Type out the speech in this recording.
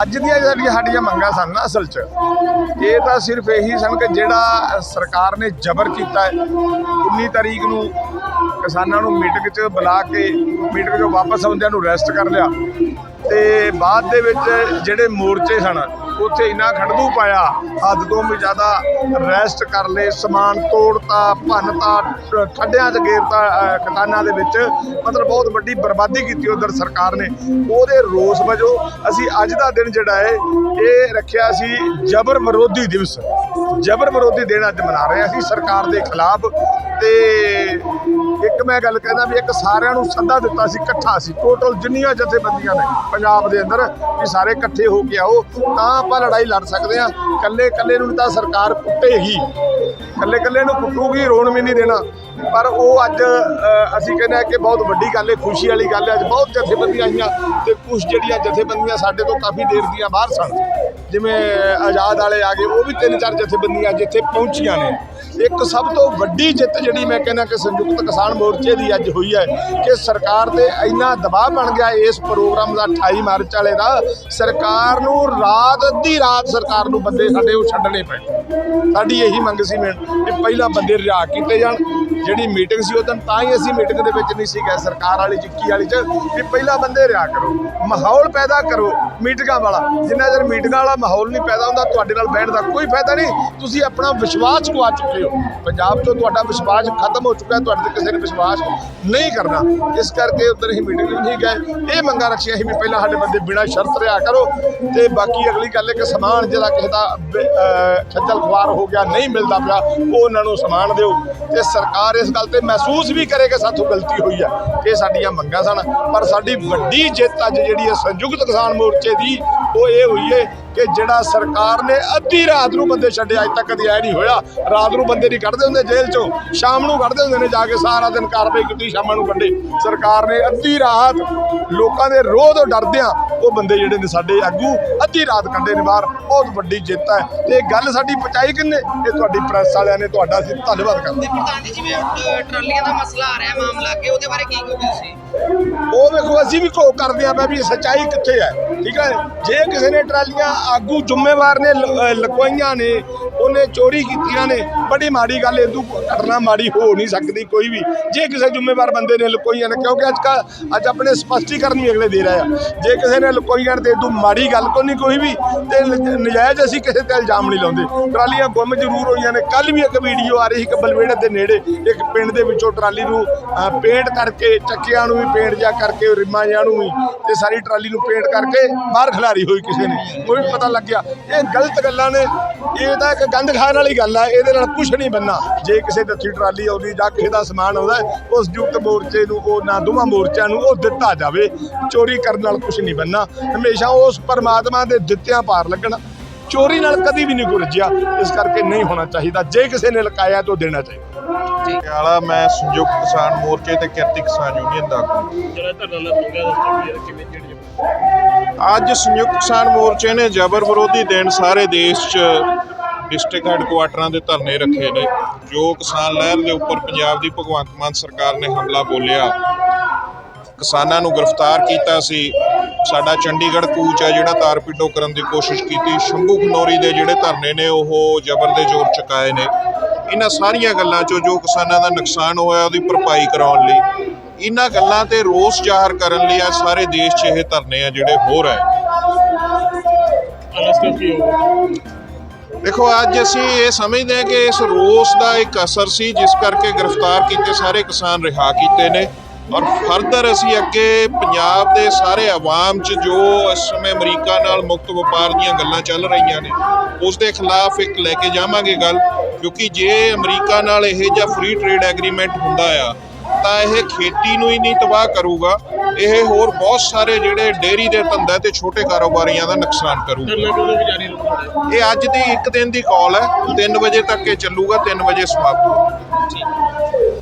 ਅੱਜ ਦੀਆਂ ਜਿਹੜੀਆਂ ਸਾਡੀਆਂ ਮੰਗਾਂ ਸਨ ਨਾ ਅਸਲ 'ਚ, ਇਹ ਤਾਂ ਸਿਰਫ ਇਹੀ ਸਨ ਕਿ ਜਿਹੜਾ ਸਰਕਾਰ ਨੇ ਜ਼ਬਰ ਕੀਤਾ ਹੈ 19 ਤਾਰੀਖ ਨੂੰ ਕਿਸਾਨਾਂ ਨੂੰ ਮੀਟਿੰਗ 'ਚ ਬੁਲਾ ਕੇ, ਮੀਟਿੰਗ 'ਚੋਂ ਵਾਪਸ ਆਉਂਦਿਆਂ ਨੂੰ ਅਰੈਸਟ ਕਰ ਲਿਆ ਤੇ ਬਾਅਦ ਦੇ ਵਿੱਚ ਜਿਹੜੇ ਮੋਰਚੇ ਸਨ ਉੱਥੇ ਇੰਨਾ ਖੰਡੂ ਪਾਇਆ ਹੱਦ ਤੋਂ ਵੀ ਜ਼ਿਆਦਾ ਰੈਸਟ ਕਰ ਲਏ ਸਮਾਨ ਤੋੜਤਾ ਭੰਨਤਾ ਟ- ਠੱਡਿਆਂ 'ਚ ਗੇਰਤਾ ਅ, ਦੇ ਵਿੱਚ। ਮਤਲਬ ਬਹੁਤ ਵੱਡੀ ਬਰਬਾਦੀ ਕੀਤੀ ਉਧਰ ਸਰਕਾਰ ਨੇ। ਉਹਦੇ ਰੋਸ ਵਜੋਂ ਅਸੀਂ ਅੱਜ ਦਾ ਦਿਨ ਜਿਹੜਾ ਹੈ ਇਹ ਰੱਖਿਆ ਸੀ ਜਬਰ ਵਿਰੋਧੀ ਦਿਵਸ। ਜਬਰ ਵਿਰੋਧੀ ਦਿਨ ਅੱਜ ਮਨਾ ਰਹੇ ਅਸੀਂ ਸਰਕਾਰ ਦੇ ਖਿਲਾਫ। ਤੇ ਇੱਕ ਮੈਂ ਗੱਲ ਕਹਿੰਦਾ ਵੀ ਇੱਕ ਸਾਰਿਆਂ ਨੂੰ ਸੱਦਾ ਦਿੱਤਾ ਸੀ ਇਕੱਠਾ ਸੀ। ਟੋਟਲ ਜਿੰਨੀਆਂ ਜਥੇਬੰਦੀਆਂ ਨੇ ਪੰਜਾਬ ਦੇ ਅੰਦਰ ਵੀ ਸਾਰੇ ਇਕੱਠੇ ਹੋ ਕੇ ਆਓ ਤਾਂ ਆਪਾਂ ਲੜਾਈ ਲੜ ਸਕਦੇ ਹਾਂ। ਇਕੱਲੇ ਇਕੱਲੇ ਨੂੰ ਤਾਂ ਸਰਕਾਰ ਕੁੱਟੇਗੀ ਇਕੱਲੇ ਇਕੱਲੇ ਨੂੰ ਕੁੱਟੂਗੀ ਰੋਣ ਵੀ ਨਹੀਂ ਦੇਣਾ। ਪਰ ਉਹ ਅੱਜ ਅਸੀਂ ਕਹਿੰਦੇ ਹਾਂ ਕਿ ਬਹੁਤ ਵੱਡੀ ਗੱਲ ਹੈ, ਖੁਸ਼ੀ ਵਾਲੀ ਗੱਲ ਹੈ। ਅੱਜ ਬਹੁਤ ਜਥੇਬੰਦੀਆਂ ਆਈਆਂ ਤੇ ਕੁਝ ਜਿਹੜੀਆਂ ਜਥੇਬੰਦੀਆਂ ਸਾਡੇ ਤੋਂ ਕਾਫੀ ਦੇਰ ਦੀਆਂ ਬਾਹਰ ਸਨ। ਜਿਵੇਂ ਆਜ਼ਾਦ ਵਾਲੇ ਆ ਗਏ, ਉਹ ਵੀ ਤਿੰਨ ਚਾਰ ਜਥੇਬੰਦੀਆਂ ਜਿੱਥੇ ਪਹੁੰਚੀਆਂ ਨੇ। ਇੱਕ ਸਭ ਤੋਂ ਵੱਡੀ ਜਿੱਤ ਜਿਹੜੀ ਮੈਂ ਕਹਿੰਦਾ ਕਿ ਸੰਯੁਕਤ ਕਿਸਾਨ ਮੋਰਚੇ ਦੀ ਅੱਜ ਹੋਈ ਹੈ ਕਿ ਸਰਕਾਰ ਤੇ ਇੰਨਾ ਦਬਾਅ ਬਣ ਗਿਆ ਇਸ ਪ੍ਰੋਗਰਾਮ ਦਾ 28 ਮਾਰਚ ਵਾਲੇ ਦਾ। ਸਰਕਾਰ ਨੂੰ ਰਾਤ ਅੱਧੀ ਰਾਤ ਸਰਕਾਰ ਨੂੰ ਬੰਦੇ ਸਾਡੇ ਉਹ ਛੱਡਣੇ ਪਏ ਸਾਡੀ ਇਹੀ ਮੰਗ ਸੀ ਮੈਂ ਕਿ ਪਹਿਲਾਂ ਬੰਦੇ ਰਿਹਾ ਕੀਤੇ ਜਾਣ। ਜਿਹੜੀ ਮੀਟਿੰਗ ਸੀ ਉਦੋਂ ਤਾਂ ਹੀ ਅਸੀਂ ਮੀਟਿੰਗ ਦੇ ਵਿੱਚ ਨਹੀਂ ਸੀ ਗਏ, ਸਰਕਾਰ ਵਾਲੀ ਚਿੱਕੀ ਵਾਲੀ ਚ, ਵੀ ਪਹਿਲਾਂ ਬੰਦੇ ਰਿਹਾ ਕਰੋ। ਮਾਹੌਲ ਪੈਦਾ ਕਰੋ ਮੀਟਿੰਗਾਂ ਵਾਲਾ। ਜਿੰਨਾ ਚਿਰ ਮੀਟਿੰਗਾਂ ਵਾਲਾ ਮਾਹੌਲ ਨਹੀਂ ਪੈਦਾ ਹੁੰਦਾ, ਤੁਹਾਡੇ ਨਾਲ ਬੈਠਣ ਦਾ ਕੋਈ ਫਾਇਦਾ ਨਹੀਂ। ਤੁਸੀਂ ਆਪਣਾ ਵਿਸ਼ਵਾਸ ਗਵਾ ਚੁੱਕੇ ਹੋ। ਪੰਜਾਬ 'ਚੋਂ ਤੁਹਾਡਾ ਵਿਸ਼ਵਾਸ ਖਤਮ ਹੋ ਚੁੱਕਾ ਤੁਹਾਡੇ ਤੇ ਕਿਸੇ ਨੇ ਵਿਸ਼ਵਾਸ ਨਹੀਂ ਕਰਨਾ। ਇਸ ਕਰਕੇ ਉਧਰ ਹੀ ਮੀਟਿੰਗ ਨਹੀਂ ਗਏ। ਇਹ ਮੰਗਾਂ ਰੱਖੀਆਂ ਸੀ ਵੀ ਪਹਿਲਾਂ ਸਾਡੇ ਬੰਦੇ ਬਿਨਾਂ ਸ਼ਰਤ ਰਿਹਾ ਕਰੋ। ਤੇ ਬਾਕੀ ਅਗਲੀ ਗੱਲ ਹੈ ਕਿ ਸਮਾਨ ਜਿਹੜਾ ਕਿਸੇ ਦਾ ਬ- ਅਹ, ਖੱਜਲ ਖੁਆਰ ਹੋ ਗਿਆ, ਨਹੀਂ ਮਿਲਦਾ ਪਿਆ, ਉਹ ਉਹਨਾਂ ਨੂੰ ਸਮਾਨ ਦਿਓ। ਤੇ ਸਰਕਾਰ ਇਸ ਗੱਲ ਤੇ ਮਹਿਸੂਸ ਵੀ ਕਰੇ ਕਿ ਸਾਥੋਂ ਗਲਤੀ ਹੋਈ ਹੈ ਇਹ ਸਾਡੀਆਂ ਮੰਗਾਂ ਸਨ, ਪਰ ਸਾਡੀ ਵੱਡੀ ਜਿੱਤ ਅੱਜ ਜਿਹੜੀ ਹੈ ਸੰਯੁਕਤ ਕਿਸਾਨ ਮੋਰਚੇ ਦੀ, ਉਹ ਇਹ ਹੋਈ ਹੈ ਕਿ ਜਿਹੜਾ ਸਰਕਾਰ ਨੇ ਅੱਧੀ ਰਾਤ ਨੂੰ ਬੰਦੇ ਛੱਡੇ, ਅੱਜ ਤੱਕ ਕਦੀ ਐ ਨਹੀਂ ਹੋਇਆ। ਰਾਤ ਨੂੰ ਬੰਦੇ ਨਹੀਂ ਕੱਢਦੇ ਹੁੰਦੇ ਜੇਲ੍ਹ ਚੋਂ, ਸ਼ਾਮ ਨੂੰ ਕੱਢਦੇ ਹੁੰਦੇ ਨੇ ਜਾ ਕੇ ਸਾਰਾ ਦਿਨ ਕਾਰਵਾਈ ਕੀਤੀ, ਸ਼ਾਮਾਂ ਨੂੰ ਕੱਢੇ। ਸਰਕਾਰ ਨੇ ਅੱਧੀ ਰਾਤ ਲੋਕਾਂ ਦੇ ਰੋਹ ਤੋਂ ਡਰਦਿਆਂ ਉਹ ਬੰਦੇ ਜਿਹੜੇ ਨੇ ਸਾਡੇ ਆਗੂ, ਅੱਧੀ ਰਾਤ ਕੱਢੇ ਨੇ ਬਾਹਰ, ਬਹੁਤ ਵੱਡੀ ਜਿੱਤ ਹੈ। ਤੇ ਗੱਲ ਸਾਡੀ ਪਹੁੰਚਾਈ ਕਿੰਨੇ? ਇਹ ਤੁਹਾਡੀ ਪ੍ਰੈਸ ਵਾਲਿਆਂ ਨੇ, ਤੁਹਾਡਾ ਅਸੀਂ ਧੰਨਵਾਦ ਕਰਦੇ ਤੇ ਪ੍ਰਧਾਨ ਜੀ ਜਿਵੇਂ ਟਰਾਲੀਆਂ ਦਾ ਮਸਲਾ ਆ ਰਿਹਾ ਮਾਮਲਾ, ਅੱਗੇ ਉਹਦੇ ਬਾਰੇ ਕੀ ਕਹੋਗੇ ਤੁਸੀਂ? ਉਹ ਵੇਖੋ, ਅਸੀਂ ਵੀ ਕੋ ਕਰਦੇ ਆ ਵੀ ਸੱਚਾਈ ਕਿੱਥੇ ਹੈ, ਠੀਕ ਹੈ? ਜੇ ਕਿਸੇ ਨੇ ਟਰਾਲੀਆਂ ਆਗੂ ਜ਼ਿੰਮੇਵਾਰ ਨੇ, ਲ- ਲਕਵਾਈਆਂ ਨੇ, ਉਹਨੇ ਚੋਰੀ ਕੀਤੀਆਂ ਨੇ, ਬੜੀ ਮਾੜੀ ਗੱਲ ਇਦੋਂ ਘਟਨਾ ਮਾੜੀ ਹੋ ਨਹੀਂ ਸਕਦੀ ਕੋਈ ਵੀ। ਜੇ ਕਿਸੇ ਜ਼ਿੰਮੇਵਾਰ ਬੰਦੇ ਨੇ ਲਕੋਈਆਂ ਨੇ, ਕਿਉਂਕਿ ਅੱਜ ਕੱਲ ਅੱਜ ਆਪਣੇ ਸਪਸ਼ਟੀਕਰਨ ਵੀ ਅਗਲੇ ਦੇ ਰਹੇ ਆ। ਜੇ ਕਿਸੇ ਨੇ ਲਕੋਈਆਂ ਨੇ ਤੇ ਇਦੋਂ ਮਾੜੀ ਗੱਲ ਕੋਈ ਨਹੀਂ ਕੋਈ ਵੀ, ਤੇ ਲ- ਨਜਾਇਜ਼ ਅਸੀਂ ਕਿਸੇ ਤੇ ਇਲਜ਼ਾਮ ਨਹੀਂ ਲਾਉਂਦੇ। ਟਰਾਲੀਆਂ ਗੁੰਮ ਜ਼ਰੂਰ ਹੋਈਆਂ ਨੇ ਕੱਲ ਵੀ ਇੱਕ ਵੀਡੀਓ ਆ ਰਹੀ ਸੀ ਕਿ ਬਲਵੇੜੇ ਦੇ ਨੇੜੇ, ਇੱਕ ਪਿੰਡ ਦੇ ਵਿੱਚੋਂ ਟਰਾਲੀ ਨੂੰ ਪੇਂਟ ਕਰਕੇ, ਚੱਕਿਆਂ ਨੂੰ ਵੀ ਪੇਂਟ ਜਾ ਕਰਕੇ, ਰਿਮਾਂ ਜਿਹਾਂ ਨੂੰ ਵੀ, ਤੇ ਸਾਰੀ ਟਰਾਲੀ ਨੂੰ ਪੇਂਟ ਕਰਕੇ ਬਾਹਰ ਖਿਲਾਰੀ ਹੋਈ ਕਿਸੇ ਨੇ। ਉਹ ਵੀ ਪਤਾ ਲੱਗਿਆ। ਇਹ ਗਲਤ ਗੱਲਾਂ ਨੇ। ਇਹ ਤਾਂ ਇੱਕ ਗੰਦ ਖਾਣ ਵਾਲੀ ਗੱਲ ਆ। ਇਹਦੇ ਨਾਲ ਕੁਝ ਨਹੀਂ ਬੰਨਾ ਜੇ ਕਿਸੇ ਦੱਥੀ ਟਰਾਲੀ ਆਉਂਦੀ ਜਾਂ ਕਿਸੇ ਦਾ ਸਮਾਨ ਆਉਂਦਾ, ਉਸ ਜੁਗਤ ਮੋਰਚੇ ਨੂੰ, ਉਹ ਨਾ ਦੋਵਾਂ ਮੋਰਚਿਆਂ ਨੂੰ ਉਹ ਦਿੱਤਾ ਜਾਵੇ। ਚੋਰੀ ਕਰਨ ਨਾਲ ਕੁਝ ਨਹੀਂ ਬੰਨਾ ਹਮੇਸ਼ਾ ਉਸ ਪਰਮਾਤਮਾ ਦੇ ਦਿੱਤਿਆਂ ਪਾਰ ਲੱਗਣਾ। ਚੋਰੀ ਨਾਲ ਕਦੀ ਵੀ ਨਹੀਂ ਗੁਰਜਿਆ। ਇਸ ਕਰਕੇ ਨਹੀਂ ਹੋਣਾ ਚਾਹੀਦਾ। ਜੇ ਕਿਸੇ ਨੇ ਲਕਾਇਆ ਤਾਂ ਦੇਣਾ ਚਾਹੀਦਾ। ਵਾਲਾ ਮੈਂ ਸੰਯੁਕਤ ਕਿਸਾਨ ਮੋਰਚੇ ਤੇ ਕਿਰਤੀ ਕਿਸਾਨ ਯੂਨੀਅਨ ਦਾ। ਜਿਹੜਾ ਧਰਨਾ ਦੱਸੋ ਕਿਵੇਂ ਜਿਹੜੀ ਅੱਜ ਸੰਯੁਕਤ ਕਿਸਾਨ ਮੋਰਚੇ ਨੇ ਜ਼ਬਰ ਵਿਰੋਧੀ ਦਿਨ ਸਾਰੇ ਦੇਸ਼ 'ਚ ਡਿਸਟ੍ਰਿਕਟ ਹੈੱਡਕੁਆਟਰਾਂ ਦੇ ਧਰਨੇ ਰੱਖੇ ਨੇ। ਜੋ ਕਿਸਾਨ ਲਹਿਰ ਦੇ ਉੱਪਰ ਪੰਜਾਬ ਦੀ ਭਗਵੰਤ ਮਾਨ ਸਰਕਾਰ ਨੇ ਹਮਲਾ ਬੋਲਿਆ। ਕਿਸਾਨਾਂ ਨੂੰ ਗ੍ਰਿਫਤਾਰ ਕੀਤਾ ਸੀ। ਸਾਡਾ ਚੰਡੀਗੜ੍ਹ ਕੂਚ ਹੈ ਜਿਹੜਾ ਤਾਰਪੀਟੋ ਕਰਨ ਦੀ ਕੋਸ਼ਿਸ਼ ਕੀਤੀ। ਸ਼ੰਭੂ ਖਨੌਰੀ ਦੇ ਜਿਹੜੇ ਧਰਨੇ ਨੇ ਉਹ ਜ਼ਬਰ ਦੇ ਜ਼ੋਰ ਚੁਕਾਏ ਨੇ। ਇਹਨਾਂ ਸਾਰੀਆਂ ਗੱਲਾਂ 'ਚੋਂ ਜੋ ਕਿਸਾਨਾਂ ਦਾ ਨੁਕਸਾਨ ਹੋਇਆ ਉਹਦੀ ਭਰਪਾਈ ਕਰਾਉਣ ਲਈ। ਇਹਨਾਂ ਗੱਲਾਂ ਤੇ ਰੋਸ ਜ਼ਾਹਰ ਕਰਨ ਲਈ ਅੱਜ ਸਾਰੇ ਦੇਸ਼ 'ਚ ਇਹ ਧਰਨੇ ਆ ਜਿਹੜੇ ਹੋ ਰਹੇ ਦੇਖੋ ਅੱਜ ਅਸੀਂ ਇਹ ਸਮਝਦੇ ਹਾਂ ਕਿ ਇਸ ਰੋਸ ਦਾ ਇੱਕ ਅਸਰ ਸੀ ਜਿਸ ਕਰਕੇ ਗ੍ਰਿਫਤਾਰ ਕੀਤੇ ਸਾਰੇ ਕਿਸਾਨ ਰਿਹਾ ਕੀਤੇ ਨੇ। ਔਰ ਫਰਦਰ ਅਸੀਂ ਅੱਗੇ ਪੰਜਾਬ ਦੇ ਸਾਰੇ ਆਵਾਮ 'ਚ ਜੋ ਇਸ ਸਮੇਂ ਅਮਰੀਕਾ ਨਾਲ ਮੁਕਤ ਵਪਾਰ ਦੀਆਂ ਗੱਲਾਂ ਚੱਲ ਰਹੀਆਂ ਨੇ ਉਸ ਦੇ ਖਿਲਾਫ ਇੱਕ ਲੈ ਕੇ ਜਾਵਾਂਗੇ ਗੱਲ ਕਿਉਂਕਿ ਜੇ ਅਮਰੀਕਾ ਨਾਲ ਇਹ ਜਿਹਾ ਫ੍ਰੀ ਟ੍ਰੇਡ ਐਗਰੀਮੈਂਟ ਹੁੰਦਾ ਆ ਤਾਂ ਇਹ ਖੇਤੀ ਨੂੰ ਹੀ ਨਹੀਂ ਤਬਾਹ ਕਰੂਗਾ ਇਹ ਹੋਰ ਬਹੁਤ ਸਾਰੇ ਜਿਹੜੇ ਡੇਅਰੀ ਦੇ ਧੰਦੇ ਤੇ ਛੋਟੇ ਕਾਰੋਬਾਰੀਆਂ ਦਾ ਨੁਕਸਾਨ ਕਰੂਗਾ। ਇਹ ਅੱਜ ਦੀ ਇੱਕ ਦਿਨ ਦੀ ਕਾਲ ਹੈ 3 ਵਜੇ ਤੱਕ ਇਹ ਚੱਲੂਗਾ 3 ਵਜੇ ਸਮਾਪਤ ਹੋਊਗਾ।